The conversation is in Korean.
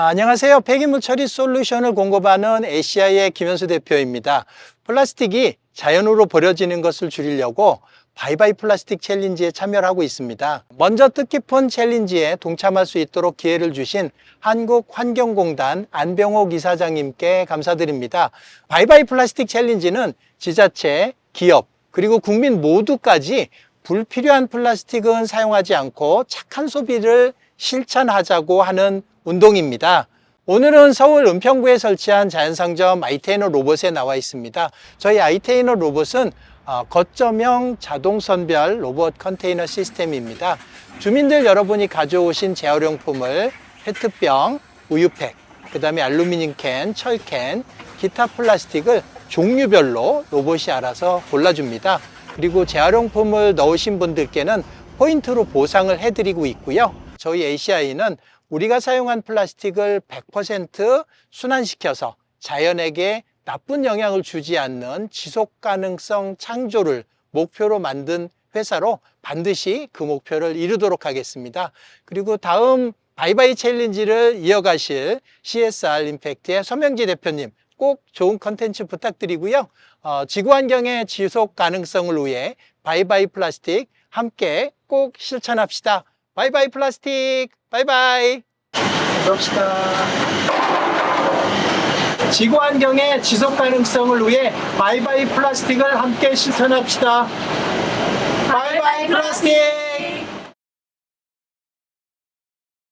아, 안녕하세요. 폐기물 처리 솔루션을 공급하는 ACI의 김현수 대표입니다. 플라스틱이 자연으로 버려지는 것을 줄이려고 바이바이 플라스틱 챌린지에 참여를 하고 있습니다. 먼저 뜻깊은 챌린지에 동참할 수 있도록 기회를 주신 한국환경공단 안병호 이사장님께 감사드립니다. 바이바이 플라스틱 챌린지는 지자체, 기업, 그리고 국민 모두까지 불필요한 플라스틱은 사용하지 않고 착한 소비를 실천하자고 하는 운동입니다. 오늘은 서울 은평구에 설치한 자연상점 아이테이너 로봇에 나와 있습니다. 저희 아이테이너 로봇은 어, 거점형 자동 선별 로봇 컨테이너 시스템입니다. 주민들 여러분이 가져오신 재활용품을 페트병, 우유팩, 그 다음에 알루미늄 캔, 철캔, 기타 플라스틱을 종류별로 로봇이 알아서 골라줍니다. 그리고 재활용품을 넣으신 분들께는 포인트로 보상을 해드리고 있고요. 저희 ACI는 우리가 사용한 플라스틱을 100% 순환시켜서 자연에게 나쁜 영향을 주지 않는 지속 가능성 창조를 목표로 만든 회사로 반드시 그 목표를 이루도록 하겠습니다. 그리고 다음 바이바이 챌린지를 이어가실 CSR 임팩트의 서명기 대표님 꼭 좋은 컨텐츠 부탁드리고요. 어, 지구 환경의 지속 가능성을 위해 바이바이 플라스틱 함께 꼭 실천합시다. 바이바이 플라스틱 바이바이 그럽시다. 지구 환경의 지속 가능성을 위해 바이바이 플라스틱을 함께 실천합시다. 바이바이 플라스틱!